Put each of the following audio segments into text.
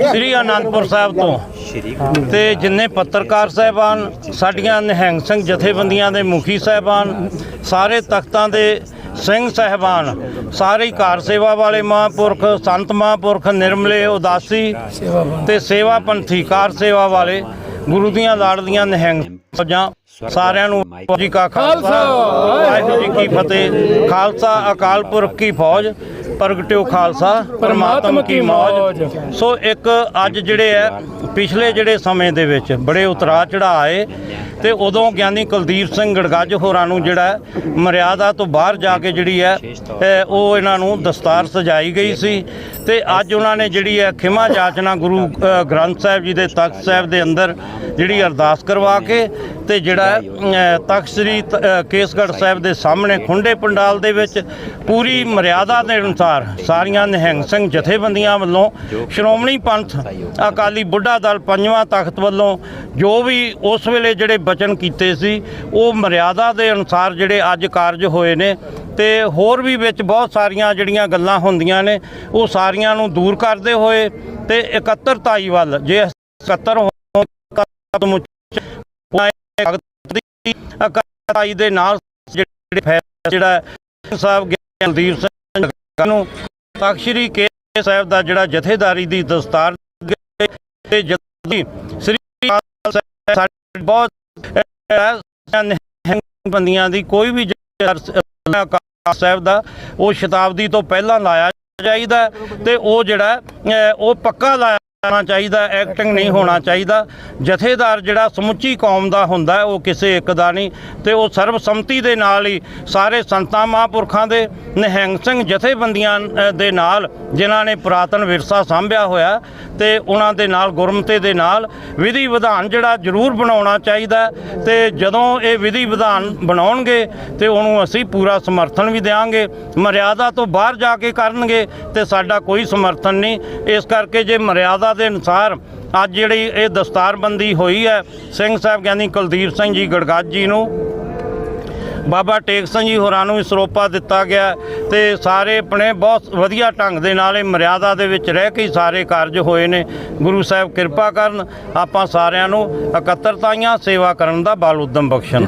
ਸ੍ਰੀ ਅਨੰਦਪੁਰ ਸਾਹਿਬ ਤੋਂ। ਤੇ ਜਿੰਨੇ ਪੱਤਰਕਾਰ ਸਾਹਿਬਾਨ ਸਾਡੀਆਂ ਨਿਹੰਗ ਸਿੰਘ ਜਥੇਬੰਦੀਆਂ ਦੇ ਮੁਖੀ ਸਾਹਿਬਾਨ ਸਾਰੇ ਤਖਤਾਂ ਦੇ ਸਿੰਘ ਸਾਹਿਬਾਨ ਸਾਰੇ ਕਾਰ ਸੇਵਾ ਵਾਲੇ ਮਹਾਂਪੁਰਖ ਸੰਤ ਮਹਾਂਪੁਰਖ ਨਿਰਮਲੇ ਉਦਾਸੀ ਤੇ ਸੇਵਾ ਪੰਥੀ ਕਾਰ ਸੇਵਾ ਵਾਲੇ ਗੁਰੂ ਦੀਆਂ ਲਾੜਦੀਆਂ ਨਿਹੰਗ ਫੌਜਾਂ ਸਾਰਿਆਂ ਨੂੰ ਵਾਹਿਗੁਰੂ ਜੀ ਕਾ ਖਾਲਸਾ ਵਾਹਿਗੁਰੂ ਜੀ ਕੀ ਫਤਿਹ। ਖਾਲਸਾ ਅਕਾਲ ਪੁਰਖ ਕੀ ਫੌਜ ਪ੍ਰਗਟਿਓ ਖਾਲਸਾ, ਪਰਮਾਤਮ ਕੀ ਮੌਜ। ਸੋ ਇੱਕ ਅੱਜ ਜਿਹੜੇ ਆ ਪਿਛਲੇ ਜਿਹੜੇ ਸਮੇਂ ਦੇ ਵਿੱਚ ਬੜੇ ਉਤਰਾ ਚੜਾਏ ਤੇ ਉਦੋਂ ਗਿਆਨੀ ਕੁਲਦੀਪ ਸਿੰਘ ਗੜਗੱਜ ਹੋਰਾਂ ਨੂੰ ਜਿਹੜਾ ਮਰਿਆਦਾ ਤੋਂ ਬਾਹਰ ਜਾ ਕੇ ਜਿਹੜੀ ਹੈ ਉਹ ਇਹਨਾਂ ਨੂੰ ਦਸਤਾਰ ਸਜਾਈ ਗਈ ਸੀ ਤੇ ਅੱਜ ਉਹਨਾਂ ਨੇ ਜਿਹੜੀ ਹੈ ਖਿਮਾ ਜਾਚਨਾ ਗੁਰੂ ਗ੍ਰੰਥ ਸਾਹਿਬ ਜੀ ਦੇ ਤਖਤ ਸਾਹਿਬ ਦੇ ਅੰਦਰ ਜਿਹੜੀ ਅਰਦਾਸ ਕਰਵਾ ਕੇ ਤੇ ਜਿਹੜਾ ਤਖਤ ਸ੍ਰੀ ਤ- ਕੇਸਗੜ੍ਹ ਸਾਹਿਬ ਦੇ ਸਾਹਮਣੇ ਖੁੰਡੇ ਪੰਡਾਲ ਦੇ ਵਿੱਚ ਪੂਰੀ ਮਰਿਆਦਾ ਦੇ ਅਨੁਸਾਰ ਸਾਰੀਆਂ ਨਿਹੰਗ ਸਿੰਘ ਜਥੇਬੰਦੀਆਂ ਵੱਲੋਂ ਸ਼੍ਰੋਮਣੀ ਪੰਥ ਅਕਾਲੀ ਬੁੱਢਾ ਦਲ ਪੰਜਵਾਂ ਤਖਤ ਵੱਲੋਂ ਜੋ ਵੀ ਉਸ ਵੇਲੇ ਜਿਹੜੇ ਬਚਨ ਕੀਤੇ ਸੀ, ਉਹ ਮਰਿਆਦਾ ਦੇ ਅਨੁਸਾਰ ਜਿਹੜੇ ਅੱਜ ਕਾਰਜ ਹੋਏ ਨੇ ਤੇ ਹੋਰ ਵੀ ਵਿੱਚ ਬਹੁਤ ਸਾਰੀਆਂ ਜਿਹੜੀਆਂ ਗੱਲਾਂ ਹੁੰਦੀਆਂ ਨੇ, ਉਹ ਸਾਰੀਆਂ ਨੂੰ ਦੂਰ ਕਰਦੇ ਹੋਏ ਤੇ ਇਕੱਤਰਤਾਈ ਵੱਲ, ਜੇ ਇਕੱਤਰ ਹੋਣ ਇਕੱਤਰਤਾਈ ਦੇ ਨਾਲ ਜਿਹੜੇ ਜਿਹੜਾ ਸਾਹਿਬ ਗਿਆਨਦੀਪ ਸਿੰਘ ਨੂੰ ਤਖ਼ਤ ਸ੍ਰੀ ਕੇ ਸਾਹਿਬ ਦਾ ਜਿਹੜਾ ਜਥੇਦਾਰੀ ਦੀ ਦਸਤਾਰ ਤੇ ਜਥੇਦਾਰੀ ਸ੍ਰੀ ਬਹੁਤ ਬੰਦੀਆਂ ਦੀ ਕੋਈ ਵੀ ਅਕਾਲ ਸਾਹਿਬ ਦਾ, ਉਹ ਸ਼ਤਾਬਦੀ ਤੋਂ ਪਹਿਲਾਂ ਲਾਇਆ ਚਾਹੀਦਾ ਤੇ ਉਹ ਜਿਹੜਾ ਉਹ ਪੱਕਾ ਲਾਇਆ ਜਾਣਾ ਚਾਹੀਦਾ ਐਕਟਿੰਗ ਨਹੀਂ ਹੋਣਾ ਚਾਹੀਦਾ। ਜਥੇਦਾਰ ਜਿਹੜਾ ਸਮੁੱਚੀ ਕੌਮ ਦਾ ਹੁੰਦਾ ਉਹ ਕਿਸੇ ਇੱਕ ਦਾ ਨਹੀਂ। ਤੇ ਉਹ ਸਰਬਸੰਮਤੀ ਦੇ ਨਾਲ ਹੀ ਸਾਰੇ ਸੰਤਾਂ, ਮਹਾਂਪੁਰਖਾਂ ਦੇ ਨਿਹੰਗ ਸਿੰਘ ਜਥੇਬੰਦੀਆਂ ਦੇ ਨਾਲ, ਜਿਨ੍ਹਾਂ ਨੇ ਪੁਰਾਤਨ ਵਿਰਸਾ ਸਾਂਭਿਆ ਹੋਇਆ, ਤੇ ਉਹਨਾਂ ਦੇ ਨਾਲ, ਗੁਰਮਤੇ ਦੇ ਨਾਲ ਵਿਧੀ ਵਿਧਾਨ ਜਿਹੜਾ ਜ਼ਰੂਰ ਬਣਾਉਣਾ ਚਾਹੀਦਾ ਹੈ। ਤੇ ਜਦੋਂ ਇਹ ਵਿਧੀ ਵਿਧਾਨ ਬਣਾਉਣਗੇ, ਤੇ ਉਹਨੂੰ ਅਸੀਂ ਪੂਰਾ ਸਮਰਥਨ ਵੀ ਦੇਵਾਂਗੇ ਮਰਿਆਦਾ ਤੋਂ ਬਾਹਰ ਜਾ ਕੇ ਕਰਨਗੇ, ਤੇ ਸਾਡਾ ਕੋਈ ਸਮਰਥਨ ਨਹੀਂ। ਇਸ ਕਰਕੇ ਜੇ ਮਰਿਆਦਾ ਦੇ ਅਨੁਸਾਰ ਅੱਜ ਜਿਹੜੀ ਇਹ ਦਸਤਾਰਬੰਦੀ ਹੋਈ ਹੈ, ਸਿੰਘ ਸਾਹਿਬ ਗਿਆਨੀ ਕੁਲਦੀਪ ਸਿੰਘ ਜੀ ਗੜਗੱਜ ਜੀ ਨੂੰ ਬਾਬਾ ਟੇਕ ਸਿੰਘ ਜੀ ਹੋਰਾਂ ਨੂੰ ਵੀ ਸਰੋਪਾ ਦਿੱਤਾ ਗਿਆ ਤੇ ਸਾਰੇ ਆਪਣੇ ਬਹੁਤ ਵਧੀਆ ਢੰਗ ਦੇ ਨਾਲ ਇਹ ਮਰਿਆਦਾ ਦੇ ਵਿੱਚ ਰਹਿ ਕੇ ਹੀ ਸਾਰੇ ਕਾਰਜ ਹੋਏ ਨੇ। ਗੁਰੂ ਸਾਹਿਬ ਕਿਰਪਾ ਕਰਨ ਆਪਾਂ ਸਾਰਿਆਂ ਨੂੰ ਇਕੱਤਰਤਾਈਆਂ ਸੇਵਾ ਕਰਨ ਦਾ ਬਲ ਉਦਮ ਬਖਸ਼ਣ।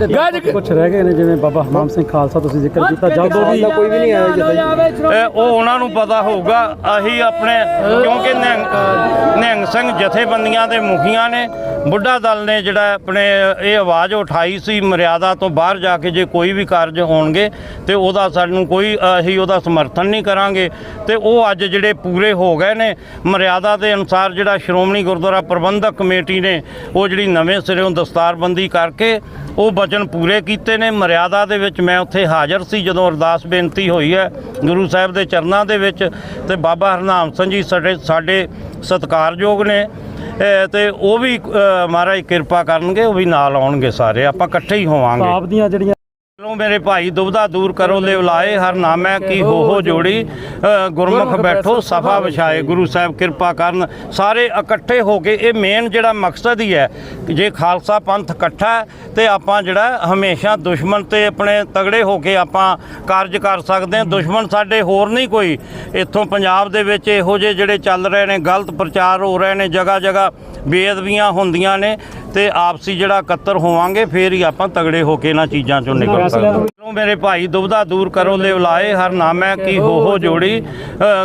ਕੁਝ ਰਹਿ ਗਏ ਨੇ ਜਿਵੇਂ ਬਾਬਾ ਹਰਨਾਮ ਸਿੰਘ ਖਾਲਸਾ ਤੁਸੀਂ ਜ਼ਿਕਰ ਕੀਤਾ ਜਦੋਂ ਵੀ ਕੋਈ ਵੀ ਨਹੀਂ ਆਇਆ ਇਹ ਉਹ ਉਹਨਾਂ ਨੂੰ ਪਤਾ ਹੋਊਗਾ ਅਸੀਂ ਆਪਣੇ ਕਿਉਂਕਿ ਨਿਹੰਗ ਨਿਹੰਗ ਸਿੰਘ ਜਥੇਬੰਦੀਆਂ ਦੇ ਮੁਖੀਆਂ ਨੇ ਬੁੱਢਾ ਦਲ ਨੇ ਜਿਹੜਾ ਆਪਣੇ ਇਹ ਆਵਾਜ਼ ਉਠਾਈ ਸੀ ਮਰਿਆਦਾ ਤੋਂ ਬਾਹਰ ਜਾ ਕੇ ਜੇ ਕੋਈ ਕੋਈ ਵੀ ਕਾਰਜ ਹੋਣਗੇ ਤੇ ਉਹਦਾ ਸਾਨੂੰ ਕੋਈ ਅਸੀਂ ਉਹਦਾ ਸਮਰਥਨ ਨਹੀਂ ਕਰਾਂਗੇ। ਤੇ ਉਹ ਅੱਜ ਜਿਹੜੇ ਪੂਰੇ ਹੋ ਗਏ ਨੇ, ਮਰਿਆਦਾ ਦੇ ਅਨੁਸਾਰ ਜਿਹੜਾ ਸ਼੍ਰੋਮਣੀ ਗੁਰਦੁਆਰਾ ਪ੍ਰਬੰਧਕ ਕਮੇਟੀ ਨੇ ਉਹ ਜਿਹੜੀ ਨਵੇਂ ਸਿਰੋਂ ਦਸਤਾਰਬੰਦੀ ਕਰਕੇ ਉਹ ਬਚਨ ਪੂਰੇ ਕੀਤੇ ਨੇ। ਮਰਿਆਦਾ ਦੇ ਵਿੱਚ ਮੈਂ ਉੱਥੇ ਹਾਜ਼ਰ ਸੀ ਜਦੋਂ ਅਰਦਾਸ ਬੇਨਤੀ ਹੋਈ ਹੈ ਗੁਰੂ ਸਾਹਿਬ ਦੇ ਚਰਨਾਂ ਦੇ ਵਿੱਚ ਤੇ ਬਾਬਾ ਹਰਨਾਮ ਸਿੰਘ ਜੀ ਸਾਡੇ ਸਾਡੇ ਸਤਿਕਾਰਯੋਗ ਨੇ। ਇਹ ਤੇ ਉਹ ਵੀ ਮਹਾਰਾਜ ਕਿਰਪਾ ਕਰਨਗੇ, ਉਹ ਵੀ ਨਾਲ ਆਉਣਗੇ ਸਾਰੇ। ਆਪਾਂ ਇਕੱਠੇ ਹੀ ਹੋਵਾਂਗੇ। ਆਪ ਦੀਆਂ ਜਿਹੜੀਆਂ ਲੋ ਮੇਰੇ ਭਾਈ ਦੁਬਦਾ ਦੂਰ ਕਰੋ ਲੈ ਲਾਏ ਹਰ ਨਾਮੈ ਕੀ ਹੋ ਹੋ ਜੋੜੀ। ਗੁਰਮੁਖ ਬੈਠੋ ਸਫਾ ਵਿਛਾਏ ਗੁਰੂ ਸਾਹਿਬ ਕਿਰਪਾ ਕਰਨ। ਸਾਰੇ ਇਕੱਠੇ ਹੋ ਕੇ ਇਹ ਮੇਨ ਜਿਹੜਾ ਮਕਸਦ ਹੀ ਹੈ ਕਿ ਜੇ ਖਾਲਸਾ ਪੰਥ ਇਕੱਠਾ ਤੇ ਆਪਾਂ ਜਿਹੜਾ ਹਮੇਸ਼ਾ ਦੁਸ਼ਮਣ ਤੇ ਆਪਣੇ ਤਗੜੇ ਹੋ ਕੇ ਆਪਾਂ ਕਾਰਜ ਕਰ ਸਕਦੇ ਹਾਂ। ਦੁਸ਼ਮਣ ਸਾਡੇ ਹੋਰ ਨਹੀਂ ਕੋਈ। ਇੱਥੋਂ ਪੰਜਾਬ ਦੇ ਵਿੱਚ ਇਹੋ ਜਿਹੇ ਜਿਹੜੇ ਚੱਲ ਰਹੇ ਨੇ ਗਲਤ ਪ੍ਰਚਾਰ ਹੋ ਰਹੇ ਨੇ ਜਗ੍ਹਾ ਜਗ੍ਹਾ ਬੇਅਦਬੀਆਂ ਹੁੰਦੀਆਂ ਨੇ ਤੇ ਆਪਸੀ ਜਿਹੜਾ ਇਕੱਤਰ ਹੋਵਾਂਗੇ ਫੇਰ ਹੀ ਆਪਾਂ ਤਗੜੇ ਹੋ ਕੇ ਇਹਨਾਂ ਚੀਜ਼ਾਂ ਚੋਂ ਨਿਕਲ ਸਕਦੇ ਹਾਂ ਮੇਰੇ ਭਾਈ ਦੁਬਦਾ ਦੂਰ ਕਰੋ ਲੈ ਲਾਏ ਹਰ ਨਾਮੈ ਕੀ ਹੋ ਹੋ ਜੋੜੀ।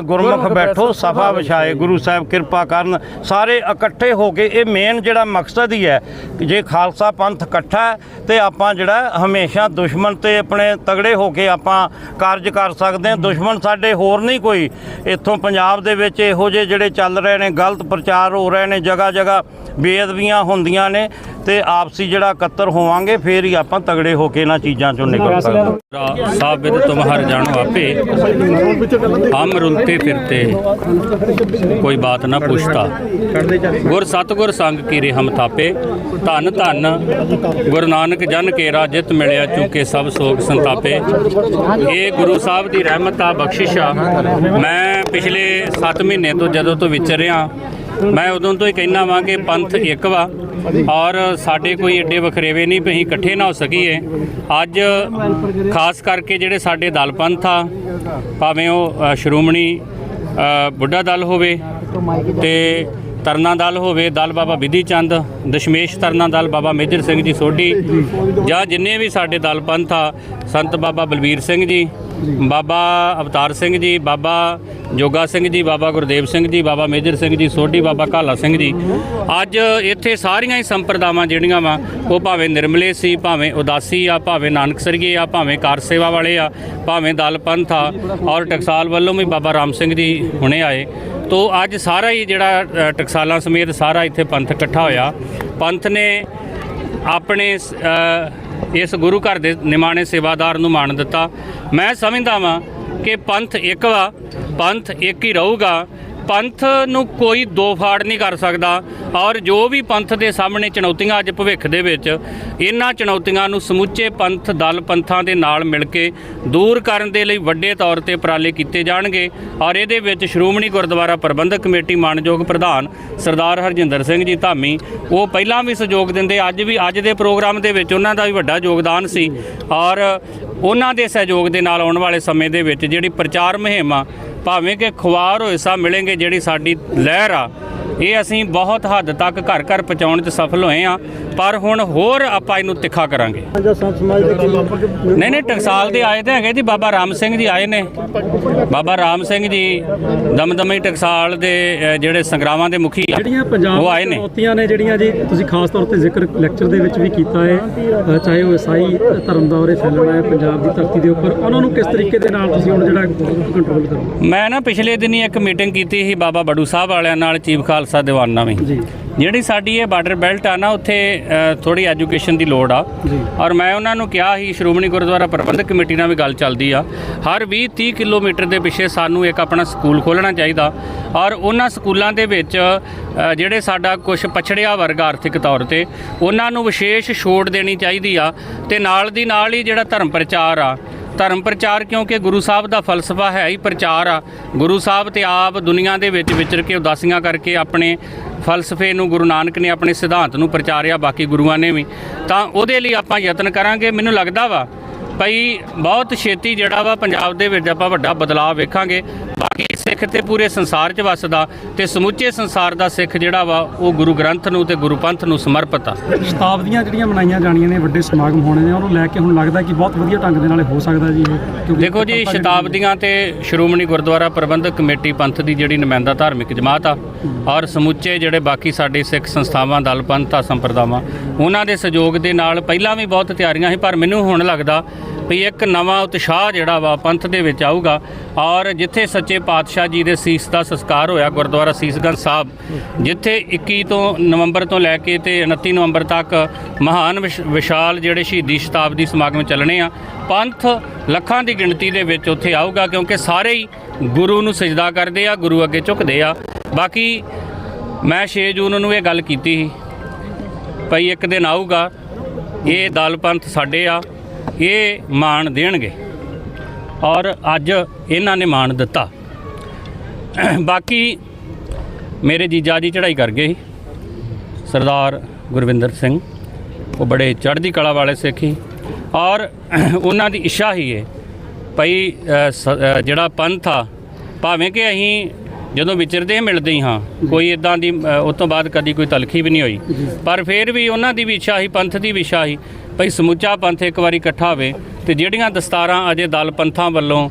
ਗੁਰਮੁਖ ਬੈਠੋ ਸਫਾ ਵਿਛਾਏ ਗੁਰੂ ਸਾਹਿਬ ਕਿਰਪਾ ਕਰਨ। ਸਾਰੇ ਇਕੱਠੇ ਹੋ ਕੇ ਇਹ ਮੇਨ ਜਿਹੜਾ ਮਕਸਦ ਹੀ ਹੈ ਜੇ ਖਾਲਸਾ ਪੰਥ ਇਕੱਠਾ ਤੇ ਆਪਾਂ ਜਿਹੜਾ ਹਮੇਸ਼ਾ ਦੁਸ਼ਮਣ ਤੇ ਆਪਣੇ ਤਗੜੇ ਹੋ ਕੇ ਆਪਾਂ ਕਾਰਜ ਕਰ ਸਕਦੇ ਹਾਂ। ਦੁਸ਼ਮਣ ਸਾਡੇ ਹੋਰ ਨਹੀਂ ਕੋਈ। ਇੱਥੋਂ ਪੰਜਾਬ ਦੇ ਵਿੱਚ ਇਹੋ ਜਿਹੇ ਜਿਹੜੇ ਚੱਲ ਰਹੇ ਨੇ ਗਲਤ ਪ੍ਰਚਾਰ ਹੋ ਰਹੇ ਨੇ ਜਗ੍ਹਾ ਜਗ੍ਹਾ ਬੇਅਦਬੀਆਂ ਹੁੰਦੀਆਂ ਨੇ ਤੇ ਆਪਸੀ ਜਿਹੜਾ ਇਕੱਤਰ ਹੋਵਾਂਗੇ ਫੇਰ ਹੀ ਆਪਾਂ ਤਗੜੇ ਹੋ ਕੇ ਇਹਨਾਂ ਚੀਜ਼ਾਂ ਚੋਂ ਨਿਕਲ ਸਕਦੇ ਹਾਂ साबित तुम हर जानो आपे हम रुलते फिरते कोई बात ना पूछता गुर सतगुर संग कीरे हम थापे धन धन गुरु नानक जन केरा जित मिलिया चूके सब सोग संतापे ਇਹ ਗੁਰੂ ਸਾਹਿਬ ਦੀ ਰਹਿਮਤ ਆ ਬਖਸ਼ਿਸ਼ ਆ ਮੈਂ ਪਿਛਲੇ 7 ਮਹੀਨੇ ਤੋਂ ਜਦੋਂ ਤੋਂ ਵਿਚਰਿਆ ਮੈਂ ਉਦੋਂ ਤੋਂ ਹੀ ਕਹਿਣਾ ਵਾਂ ਕਿ ਪੰਥ ਇੱਕ ਵਾ ਔਰ ਸਾਡੇ ਕੋਈ ਏਡੇ ਵਖਰੇਵੇ ਨਹੀਂ, ਵੀ ਅਸੀਂ ਇਕੱਠੇ ਨਾ ਹੋ ਸਕੀਏ। ਅੱਜ ਖਾਸ ਕਰਕੇ ਜਿਹੜੇ ਸਾਡੇ ਦਲ ਪੰਥ ਆ, ਭਾਵੇਂ ਉਹ ਸ਼੍ਰੋਮਣੀ ਬੁੱਢਾ ਦਲ ਹੋਵੇ ਤੇ ਤਰਨਾ ਦਲ ਹੋਵੇ, ਦਲ ਬਾਬਾ ਵਿਧੀ ਚੰਦ, ਦਸ਼ਮੇਸ਼ ਤਰਨਾ ਦਲ ਬਾਬਾ ਮੇਜਰ ਸਿੰਘ ਜੀ ਸੋਢੀ ਜਾਂ ਜਿੰਨੇ ਵੀ ਸਾਡੇ ਦਲ ਪੰਥ ਆ, ਸੰਤ ਬਾਬਾ ਬਲਬੀਰ ਸਿੰਘ ਜੀ ਬਾਬਾ ਅਵਤਾਰ ਸਿੰਘ ਜੀ, ਬਾਬਾ ਜੋਗਾ ਸਿੰਘ ਜੀ, ਬਾਬਾ ਗੁਰਦੇਵ ਸਿੰਘ ਜੀ, ਬਾਬਾ ਮੇਜਰ ਸਿੰਘ ਜੀ, ਸੋਢੀ ਬਾਬਾ ਕਾਲਾ ਸਿੰਘ ਜੀ। ਅੱਜ ਇੱਥੇ ਸਾਰੀਆਂ ਹੀ ਸੰਪਰਦਾਵਾਂ ਜਿਹੜੀਆਂ ਵਾ, ਉਹ ਭਾਵੇਂ ਨਿਰਮਲੇ ਸੀ, ਭਾਵੇਂ ਉਦਾਸੀ ਆ, ਭਾਵੇਂ ਨਾਨਕਸਰੀਏ ਆ, ਭਾਵੇਂ ਕਾਰ ਸੇਵਾ ਵਾਲੇ ਆ, ਭਾਵੇਂ ਦਲ ਪੰਥ ਆ, ਔਰ ਟਕਸਾਲ ਵੱਲੋਂ ਵੀ ਬਾਬਾ ਰਾਮ ਸਿੰਘ ਜੀ ਹੁਣੇ ਆਏ। ਤੋ ਅੱਜ ਸਾਰਾ ਹੀ ਜਿਹੜਾ ਟਕਸਾਲਾਂ ਸਮੇਤ ਸਾਰਾ ਇੱਥੇ ਪੰਥ ਇਕੱਠਾ ਹੋਇਆ। ਪੰਥ ਨੇ ਆਪਣੇ ਇਸ ਗੁਰੂ ਘਰ ਦੇ ਨਿਮਾਣੇ ਸੇਵਾਦਾਰ ਨੂੰ ਮਾਣ ਦਿੱਤਾ। ਮੈਂ ਸਮਝਦਾ ਵਾਂ ਕਿ ਪੰਥ ਇੱਕ ਵਾ, ਪੰਥ ਇੱਕ ਹੀ ਰਹੂਗਾ। ਪੰਥ ਨੂੰ ਕੋਈ ਦੋ ਫਾੜ ਨਹੀਂ ਕਰ ਸਕਦਾ ਔਰ ਜੋ ਵੀ ਪੰਥ ਦੇ ਸਾਹਮਣੇ ਚੁਣੌਤੀਆਂ ਅੱਜ ਭਵਿੱਖ ਦੇ ਵਿੱਚ, ਇਹਨਾਂ ਚੁਣੌਤੀਆਂ ਨੂੰ ਸਮੁੱਚੇ ਪੰਥ, ਦਲ ਪੰਥਾਂ ਦੇ ਨਾਲ ਮਿਲ ਕੇ ਦੂਰ ਕਰਨ ਦੇ ਲਈ ਵੱਡੇ ਤੌਰ ਤੇ ਉਪਰਾਲੇ ਕੀਤੇ ਜਾਣਗੇ ਔਰ ਇਹਦੇ ਵਿੱਚ ਸ਼੍ਰੋਮਣੀ ਗੁਰਦੁਆਰਾ ਪ੍ਰਬੰਧਕ ਕਮੇਟੀ ਮਾਨਯੋਗ ਪ੍ਰਧਾਨ ਸਰਦਾਰ ਹਰਜਿੰਦਰ ਸਿੰਘ ਜੀ ਧਾਮੀ, ਉਹ ਪਹਿਲਾਂ ਵੀ ਸਹਿਯੋਗ ਦਿੰਦੇ, ਅੱਜ ਵੀ, ਅੱਜ ਦੇ ਪ੍ਰੋਗਰਾਮ ਦੇ ਵਿੱਚ ਉਹਨਾਂ ਦਾ ਵੀ ਵੱਡਾ ਯੋਗਦਾਨ ਸੀ ਔਰ ਉਹਨਾਂ ਦੇ ਸਹਿਯੋਗ ਦੇ ਨਾਲ ਆਉਣ ਵਾਲੇ ਸਮੇਂ ਦੇ ਵਿੱਚ ਜਿਹੜੀ ਪ੍ਰਚਾਰ ਮੁਹਿੰਮ ਆ ਭਾਵੇਂ ਕਿ ਖੁਆਰ ਹੋਏ ਸਾ ਮਿਲेंगे ਜਿਹੜੀ ਸਾਡੀ ਲਹਿਰ ਆ ਇਹ ਅਸੀਂ ਬਹੁਤ ਹੱਦ ਤੱਕ ਘਰ ਘਰ ਪਹੁੰਚਾਉਣ 'ਚ ਸਫਲ ਹੋਏ ਆ ਪਰ ਹੁਣ ਹੋਰ ਆਪਾਂ ਇਹਨੂੰ ਤਿੱਖਾ ਕਰਾਂਗੇ। ਨਹੀਂ ਨਹੀਂ ਟਕਸਾਲ ਦੇ ਆਏ ਤੇ ਹੈਗੇ ਜੀ ਬਾਬਾ ਰਾਮ ਸਿੰਘ ਜੀ ਆਏ ਨੇ। ਬਾਬਾ ਰਾਮ ਸਿੰਘ ਜੀ ਦਮਦਮੀ ਟਕਸਾਲ ਦੇ ਜਿਹੜੇ ਸੰਗਰਾਮਾਂ ਦੇ ਮੁਖੀ ਆ ਜਿਹੜੀਆਂ ਪੰਜਾਬ ਉਹ ਆਏ ਨੇ। ਚੁਣੌਤੀਆਂ ਨੇ ਜਿਹੜੀਆਂ ਜੀ ਤੁਸੀਂ ਖਾਸ ਤੌਰ ਤੇ ਜ਼ਿਕਰ ਲੈਕਚਰ ਦੇ ਵਿੱਚ ਵੀ ਕੀਤਾ ਹੈ ਚਾਹੇ ਉਹ ਈਸਾਈ ਧਰਮ ਦਾ ਉਰੇ ਫੈਲਣਾ ਹੈ ਪੰਜਾਬ ਦੀ ਧਰਤੀ ਦੇ ਉੱਪਰ। ਉਹਨਾਂ ਨੂੰ ਕਿਸ ਤਰੀਕੇ ਦੇ ਨਾਲ ਤੁਸੀਂ ਹੁਣ ਜਿਹੜਾ ਕੰਟਰੋਲ ਕਰੋ ਮੈਂ ਨਾ ਪਿਛਲੇ ਦਿਨੀ ਇੱਕ ਮੀਟਿੰਗ ਕੀਤੀ ਸੀ ਬਾਬਾ ਬੜੂ ਸਾਹਿਬ ਵਾਲਿਆਂ ਨਾਲ ਚੀਫ ਖਾਲਸਾ ਦੀਵਾਨਾ ਵੀ ਜੀ। ਜਿਹੜੀ ਸਾਡੀ ਇਹ ਬਾਰਡਰ ਬੈਲਟ ਆ ਨਾ ਉੱਥੇ ਥੋੜੀ ਐਜੂਕੇਸ਼ਨ ਦੀ ਲੋੜ ਆ। ਔਰ ਮੈਂ ਉਹਨਾਂ ਨੂੰ ਕਿਹਾ ਸੀ ਸ਼੍ਰੋਮਣੀ ਗੁਰਦੁਆਰਾ ਪ੍ਰਬੰਧਕ ਕਮੇਟੀ ਨਾਲ ਵੀ ਗੱਲ ਚੱਲਦੀ ਆ। ਹਰ 20 30 ਕਿਲੋਮੀਟਰ ਦੇ ਪਿੱਛੇ ਸਾਨੂੰ ਇੱਕ ਆਪਣਾ ਸਕੂਲ ਖੋਲ੍ਹਣਾ ਚਾਹੀਦਾ। ਔਰ ਉਹਨਾਂ ਸਕੂਲਾਂ ਦੇ ਵਿੱਚ ਜਿਹੜੇ ਸਾਡਾ ਕੁਝ ਪਛੜਿਆ ਵਰਗ ਆਰਥਿਕ ਤੌਰ ਤੇ ਉਹਨਾਂ ਨੂੰ ਵਿਸ਼ੇਸ਼ ਛੋਟ ਦੇਣੀ ਚਾਹੀਦੀ ਆ। ਤੇ ਨਾਲ ਦੀ ਨਾਲ ਹੀ ਜਿਹੜਾ ਧਰਮ ਪ੍ਰਚਾਰ ਆ ਧਰਮ ਪ੍ਰਚਾਰ ਕਿਉਂਕਿ ਗੁਰੂ ਸਾਹਿਬ ਦਾ ਫਲਸਫਾ ਹੈ ਹੀ ਪ੍ਰਚਾਰ ਆ। ਗੁਰੂ ਸਾਹਿਬ ਤੇ ਆਪ ਦੁਨੀਆ ਦੇ ਵਿੱਚ ਵਿਚਰ ਕੇ ਉਦਾਸੀਆਂ ਕਰਕੇ ਆਪਣੇ ਫਲਸਫੇ ਨੂੰ ਗੁਰੂ ਨਾਨਕ ਨੇ ਆਪਣੇ ਸਿਧਾਂਤ ਨੂੰ ਪ੍ਰਚਾਰਿਆ, ਬਾਕੀ ਗੁਰੂਆਂ ਨੇ ਵੀ। ਤਾਂ ਉਹਦੇ ਲਈ ਆਪਾਂ ਯਤਨ ਕਰਾਂਗੇ। ਮੈਨੂੰ ਲੱਗਦਾ ਵਾ ਭਈ ਬਹੁਤ ਛੇਤੀ ਜਿਹੜਾ ਵਾ ਪੰਜਾਬ ਦੇ ਵਿੱਚ ਆਪਾਂ ਵੱਡਾ ਬਦਲਾਅ ਵੇਖਾਂਗੇ। ਬਾਕੀ ਸਿੱਖ ਤੇ ਪੂਰੇ ਸੰਸਾਰ 'ਚ ਵੱਸਦਾ ਤੇ ਸਮੁੱਚੇ ਸੰਸਾਰ ਦਾ ਸਿੱਖ ਜਿਹੜਾ ਵਾ ਉਹ ਗੁਰੂ ਗ੍ਰੰਥ ਨੂੰ ਤੇ ਗੁਰੂ ਪੰਥ ਨੂੰ ਸਮਰਪਿਤ ਆ। ਸ਼ਤਾਬਦੀਆਂ ਜਿਹੜੀਆਂ ਮਨਾਈਆਂ ਜਾਣੀਆਂ ਨੇ ਵੱਡੇ ਸਮਾਗਮ ਹੋਣੇ ਨੇ ਉਹਨੂੰ ਲੈ ਕੇ ਹੁਣ ਲੱਗਦਾ ਕਿ ਬਹੁਤ ਵਧੀਆ ਢੰਗ ਦੇ ਨਾਲ ਹੋ ਸਕਦਾ ਜੀ ਇਹ ਦੇਖੋ ਜੀ ਸ਼ਤਾਬਦੀਆਂ ਤੇ ਸ਼੍ਰੋਮਣੀ ਗੁਰਦੁਆਰਾ ਪ੍ਰਬੰਧਕ ਕਮੇਟੀ ਪੰਥ ਦੀ ਜਿਹੜੀ ਨੁਮਾਇੰਦਾ ਧਾਰਮਿਕ ਜਮਾਤ ਆ ਔਰ ਸਮੁੱਚੇ ਜਿਹੜੇ ਬਾਕੀ ਸਾਡੇ ਸਿੱਖ ਸੰਸਥਾਵਾਂ ਦਲ ਪੰਥ ਆ ਸੰਪਰਦਾਵਾਂ ਉਹਨਾਂ ਦੇ ਸਹਿਯੋਗ ਦੇ ਨਾਲ ਪਹਿਲਾਂ ਵੀ ਬਹੁਤ ਤਿਆਰੀਆਂ ਸੀ ਪਰ ਮੈਨੂੰ ਹੁਣ ਲੱਗਦਾ ਵੀ ਇੱਕ ਨਵਾਂ ਉਤਸ਼ਾਹ ਜਿਹੜਾ ਵਾ ਪੰਥ ਦੇ ਵਿੱਚ ਆਊਗਾ। ਔਰ ਜਿੱਥੇ ਸੱਚੇ ਪਾਤਸ਼ਾਹ ਜੀ ਦੇ ਸੀਸ ਦਾ ਸੰਸਕਾਰ ਹੋਇਆ ਗੁਰਦੁਆਰਾ ਸੀਸਗੰਜ ਸਾਹਿਬ, ਜਿੱਥੇ 21 ਤੋਂ ਨਵੰਬਰ ਤੋਂ ਲੈ ਕੇ ਤੇ 29 ਨਵੰਬਰ ਤੱਕ ਮਹਾਨ ਵਿਸ਼- ਵਿਸ਼ਾਲ ਜਿਹੜੇ ਸ਼ਹੀਦੀ ਸ਼ਤਾਬਦੀ ਸਮਾਗਮ ਚੱਲਣੇ ਆ। ਪੰਥ ਲੱਖਾਂ ਦੀ ਗਿਣਤੀ ਦੇ ਵਿੱਚ ਉੱਥੇ ਆਊਗਾ ਕਿਉਂਕਿ ਸਾਰੇ ਹੀ ਗੁਰੂ ਨੂੰ ਸਜਦਾ ਕਰਦੇ ਆ, ਗੁਰੂ ਅੱਗੇ ਝੁਕਦੇ ਆ। ਬਾਕੀ ਮੈਂ 6 ਜੂਨ ਨੂੰ ਇਹ ਗੱਲ ਕੀਤੀ ਸੀ, ਭਈ ਇੱਕ ਦਿਨ ਆਊਗਾ, ਇਹ ਦਲ ਪੰਥ ਸਾਡੇ ਆ। ਇਹ ਮਾਣ ਦੇਣਗੇ ਔਰ ਅੱਜ ਇਹਨਾਂ ਨੇ ਮਾਣ ਦਿੱਤਾ। ਬਾਕੀ ਮੇਰੇ ਜੀਜਾ ਜੀ ਚੜ੍ਹਾਈ ਕਰ ਗਏ ਸੀ। ਸਰਦਾਰ ਗੁਰਵਿੰਦਰ ਸਿੰਘ ਉਹ ਬੜੇ ਚੜ੍ਹਦੀ ਕਲਾ ਵਾਲੇ ਸਿੱਖ ਸੀ। ਔਰ ਉਹਨਾਂ ਦੀ ਇੱਛਾ ਹੀ ਹੈ ਭਈ ਸ- ਜਿਹੜਾ ਪੰਥ ਆ ਭਾਵੇਂ ਕਿ ਅਸੀਂ ਜਦੋਂ ਵਿਚਰਦੇ ਮਿਲਦੇ ਹੀ ਹਾਂ ਕੋਈ ਇਦਾਂ ਦੀ ਅ, ਉਸ ਤੋਂ ਬਾਅਦ ਕਦੀ ਕੋਈ ਤਲਖੀ ਵੀ ਨਹੀਂ ਹੋਈ। ਪਰ ਫਿਰ ਵੀ ਉਹਨਾਂ ਦੀ ਵੀ ਇੱਛਾ ਸੀ ਪੰਥ ਦੀ ਵੀ ਇੱਛਾ ਸੀ। ਭਈ ਸਮੁੱਚਾ ਪੰਥ ਇੱਕ ਵਾਰੀ ਇਕੱਠਾ ਹੋਵੇ ਤੇ ਜਿਹੜੀਆਂ ਦਸਤਾਰਾਂ ਅਜੇ ਦਲ ਪੰਥਾਂ ਵੱਲੋਂ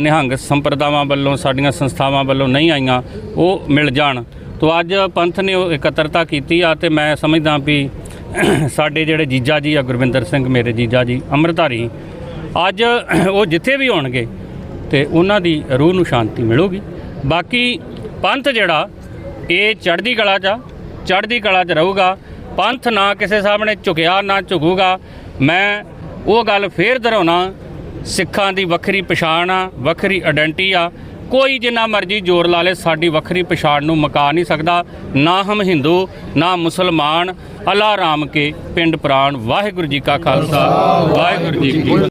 ਨਿਹੰਗ ਸੰਪਰਦਾਵਾਂ ਵੱਲੋਂ ਸਾਡੀਆਂ ਸੰਸਥਾਵਾਂ ਵੱਲੋਂ ਨਹੀਂ ਆਈਆਂ ਉਹ ਮਿਲ ਜਾਣ। ਤੋਂ ਅੱਜ ਪੰਥ ਨੇ ਉਹ ਇਕੱਤਰਤਾ ਕੀਤੀ ਆ ਤੇ ਮੈਂ ਸਮਝਦਾ ਵੀ ਸਾਡੇ ਜਿਹੜੇ ਜੀਜਾ ਜੀ ਆ ਗੁਰਵਿੰਦਰ ਸਿੰਘ ਮੇਰੇ ਜੀਜਾ ਜੀ ਅੰਮ੍ਰਿਤਧਾਰੀ ਅੱਜ ਉਹ ਜਿੱਥੇ ਵੀ ਹੋਣਗੇ ਤੇ ਉਹਨਾਂ ਦੀ ਰੂਹ ਨੂੰ ਸ਼ਾਂਤੀ ਮਿਲੂਗੀ। ਬਾਕੀ ਪੰਥ ਜਿਹੜਾ ਇਹ ਚੜ੍ਹਦੀ ਕਲਾ 'ਚ ਆ, ਚੜ੍ਹਦੀ ਕਲਾ 'ਚ ਰਹੂਗਾ। ਪੰਥ ਨਾ ਕਿਸੇ ਸਾਹਮਣੇ ਝੁਕਿਆ, ਨਾ ਝੁਕੂਗਾ। ਮੈਂ ਉਹ ਗੱਲ ਫੇਰ ਦੁਹਰਾਉਣਾ, ਸਿੱਖਾਂ ਦੀ ਵੱਖਰੀ ਪਛਾਣ ਆ, ਵੱਖਰੀ ਆਇਡੈਂਟੀ ਆ। ਕੋਈ ਜਿੰਨਾ ਮਰਜ਼ੀ ਜ਼ੋਰ ਲਾ ਲੇ, ਸਾਡੀ ਵੱਖਰੀ ਪਛਾਣ ਨੂੰ ਮਕਾ ਨਹੀਂ ਸਕਦਾ। ਨਾ ਹਮ ਹਿੰਦੂ, ਨਾ ਮੁਸਲਮਾਨ, ਅੱਲਾ ਰਾਮ ਕੇ ਪਿੰਡ ਪ੍ਰਾਣ। ਵਾਹਿਗੁਰੂ ਜੀ ਕਾ ਖਾਲਸਾ, ਵਾਹਿਗੁਰੂ ਜੀ ਕੀ